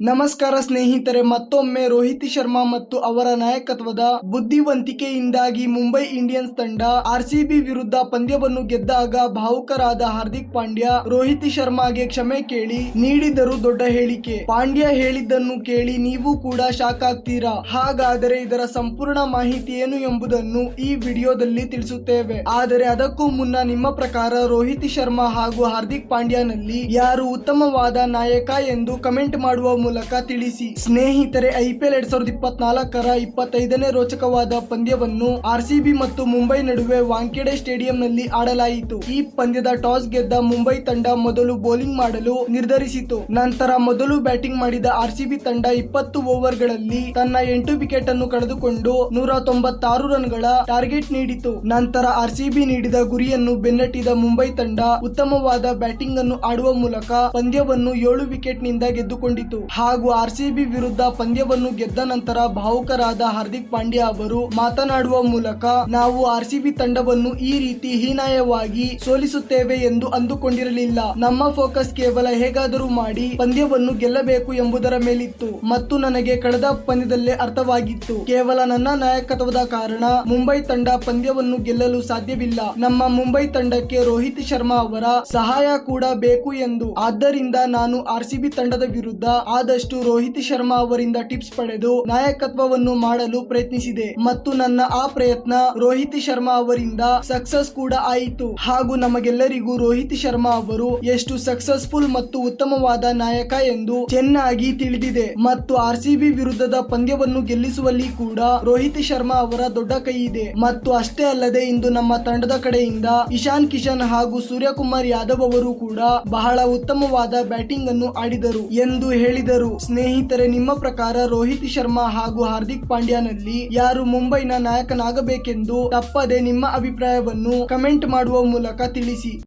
ನಮಸ್ಕಾರ ಸ್ನೇಹಿತರೆ, ಮತ್ತೊಮ್ಮೆ ರೋಹಿತ್ ಶರ್ಮಾ ಮತ್ತು ಅವರ ನಾಯಕತ್ವದ ಬುದ್ಧಿವಂತಿಕೆಯಿಂದಾಗಿ ಮುಂಬೈ ಇಂಡಿಯನ್ಸ್ ತಂಡ ಆರ್ಸಿಬಿ ವಿರುದ್ಧ ಪಂದ್ಯವನ್ನು ಗೆದ್ದಾಗ ಭಾವುಕರಾದ ಹಾರ್ದಿಕ್ ಪಾಂಡ್ಯ ರೋಹಿತ್ ಶರ್ಮಾಗೆ ಕ್ಷಮೆ ಕೇಳಿ ನೀಡಿದರು ದೊಡ್ಡ ಹೇಳಿಕೆ. ಪಾಂಡ್ಯ ಹೇಳಿದ್ದನ್ನು ಕೇಳಿ ನೀವು ಕೂಡ ಶಾಕ್ ಆಗ್ತೀರಾ? ಹಾಗಾದರೆ ಇದರ ಸಂಪೂರ್ಣ ಮಾಹಿತಿ ಏನು ಎಂಬುದನ್ನು ಈ ವಿಡಿಯೋದಲ್ಲಿ ತಿಳಿಸುತ್ತೇವೆ. ಆದರೆ ಅದಕ್ಕೂ ಮುನ್ನ ನಿಮ್ಮ ಪ್ರಕಾರ ರೋಹಿತ್ ಶರ್ಮಾ ಹಾಗೂ ಹಾರ್ದಿಕ್ ಪಾಂಡ್ಯನಲ್ಲಿ ಯಾರು ಉತ್ತಮವಾದ ನಾಯಕ ಎಂದು ಕಮೆಂಟ್ ಮಾಡುವ ಮೂಲಕ ತಿಳಿಸಿ. ಸ್ನೇಹಿತರೆ ಐಪಿಎಲ್ ಎರಡ್ ಸಾವಿರದ ಇಪ್ಪತ್ನಾಲ್ಕರ ಇಪ್ಪತ್ತೈದನೇ ರೋಚಕವಾದ ಪಂದ್ಯವನ್ನು ಆರ್ಸಿಬಿ ಮತ್ತು ಮುಂಬೈ ನಡುವೆ ವಾಂಖೇಡೆ ಸ್ಟೇಡಿಯಂನಲ್ಲಿ ಆಡಲಾಯಿತು. ಈ ಪಂದ್ಯದ ಟಾಸ್ ಗೆದ್ದ ಮುಂಬೈ ತಂಡ ಮೊದಲು ಬೌಲಿಂಗ್ ಮಾಡಲು ನಿರ್ಧರಿಸಿತು. ನಂತರ ಮೊದಲು ಬ್ಯಾಟಿಂಗ್ ಮಾಡಿದ ಆರ್ಸಿಬಿ ತಂಡ ಇಪ್ಪತ್ತು ಓವರ್ಗಳಲ್ಲಿ ತನ್ನ ಎಂಟು ವಿಕೆಟ್ ಅನ್ನು ಕಳೆದುಕೊಂಡು ನೂರ ತೊಂಬತ್ತಾರು ರನ್ಗಳ ಟಾರ್ಗೆಟ್ ನೀಡಿತು. ನಂತರ ಆರ್ಸಿಬಿ ನೀಡಿದ ಗುರಿಯನ್ನು ಬೆನ್ನಟ್ಟಿದ ಮುಂಬೈ ತಂಡ ಉತ್ತಮವಾದ ಬ್ಯಾಟಿಂಗ್ ಅನ್ನು ಆಡುವ ಮೂಲಕ ಪಂದ್ಯವನ್ನು ಏಳು ವಿಕೆಟ್ನಿಂದ ಗೆದ್ದುಕೊಂಡಿತು. ಹಾಗೂ ಆರ್ಸಿಬಿ ವಿರುದ್ಧ ಪಂದ್ಯವನ್ನು ಗೆದ್ದ ನಂತರ ಭಾವುಕರಾದ ಹಾರ್ದಿಕ್ ಪಾಂಡ್ಯ ಅವರು ಮಾತನಾಡುವ ಮೂಲಕ ನಾವು ಆರ್ಸಿಬಿ ತಂಡವನ್ನು ಈ ರೀತಿ ಹೀನಾಯವಾಗಿ ಸೋಲಿಸುತ್ತೇವೆ ಎಂದು ಅಂದುಕೊಂಡಿರಲಿಲ್ಲ. ನಮ್ಮ ಫೋಕಸ್ ಕೇವಲ ಹೇಗಾದರೂ ಮಾಡಿ ಪಂದ್ಯವನ್ನು ಗೆಲ್ಲಬೇಕು ಎಂಬುದರ ಮೇಲಿತ್ತು. ಮತ್ತು ನನಗೆ ಕಳೆದ ಪಂದ್ಯದಲ್ಲೇ ಅರ್ಥವಾಗಿತ್ತು. ಕೇವಲ ನನ್ನ ನಾಯಕತ್ವದ ಕಾರಣ ಮುಂಬೈ ತಂಡ ಪಂದ್ಯವನ್ನು ಗೆಲ್ಲಲು ಸಾಧ್ಯವಿಲ್ಲ. ನಮ್ಮ ಮುಂಬೈ ತಂಡಕ್ಕೆ ರೋಹಿತ್ ಶರ್ಮಾ ಅವರ ಸಹಾಯ ಕೂಡ ಬೇಕು ಎಂದು. ಆದ್ದರಿಂದ ನಾನು ಆರ್ಸಿಬಿ ತಂಡದ ವಿರುದ್ಧ ಆದಷ್ಟು ರೋಹಿತ್ ಶರ್ಮಾ ಅವರಿಂದ ಟಿಪ್ಸ್ ಪಡೆದು ನಾಯಕತ್ವವನ್ನು ಮಾಡಲು ಪ್ರಯತ್ನಿಸಿದೆ. ಮತ್ತು ನನ್ನ ಆ ಪ್ರಯತ್ನ ರೋಹಿತ್ ಶರ್ಮಾ ಅವರಿಂದ ಸಕ್ಸಸ್ ಕೂಡ ಆಯಿತು. ಹಾಗೂ ನಮಗೆಲ್ಲರಿಗೂ ರೋಹಿತ್ ಶರ್ಮಾ ಅವರು ಎಷ್ಟು ಸಕ್ಸಸ್ಫುಲ್ ಮತ್ತು ಉತ್ತಮವಾದ ನಾಯಕ ಎಂದು ಚೆನ್ನಾಗಿ ತಿಳಿದಿದೆ. ಮತ್ತು ಆರ್ಸಿಬಿ ವಿರುದ್ಧದ ಪಂದ್ಯವನ್ನು ಗೆಲ್ಲಿಸುವಲ್ಲಿ ಕೂಡ ರೋಹಿತ್ ಶರ್ಮಾ ಅವರ ದೊಡ್ಡ ಕೈ ಇದೆ. ಮತ್ತು ಅಷ್ಟೇ ಅಲ್ಲದೆ ಇಂದು ನಮ್ಮ ತಂಡದ ಕಡೆಯಿಂದ ಇಶಾನ್ ಕಿಶನ್ ಹಾಗೂ ಸೂರ್ಯಕುಮಾರ್ ಯಾದವ್ ಅವರು ಕೂಡ ಬಹಳ ಉತ್ತಮವಾದ ಬ್ಯಾಟಿಂಗ್ ಅನ್ನು ಆಡಿದರು ಎಂದು ಹೇಳಿದರು ಸ್ನೇಹಿತರೆ, ನಿಮ್ಮ ಪ್ರಕಾರ ರೋಹಿತ್ ಶರ್ಮಾ ಹಾಗೂ ಹಾರ್ದಿಕ್ ಪಾಂಡ್ಯನಲ್ಲಿ ಯಾರು ಮುಂಬೈನ ನಾಯಕನಾಗಬೇಕೆಂದು ತಪ್ಪದೆ ನಿಮ್ಮ ಅಭಿಪ್ರಾಯವನ್ನು ಕಮೆಂಟ್ ಮಾಡುವ ಮೂಲಕ ತಿಳಿಸಿ.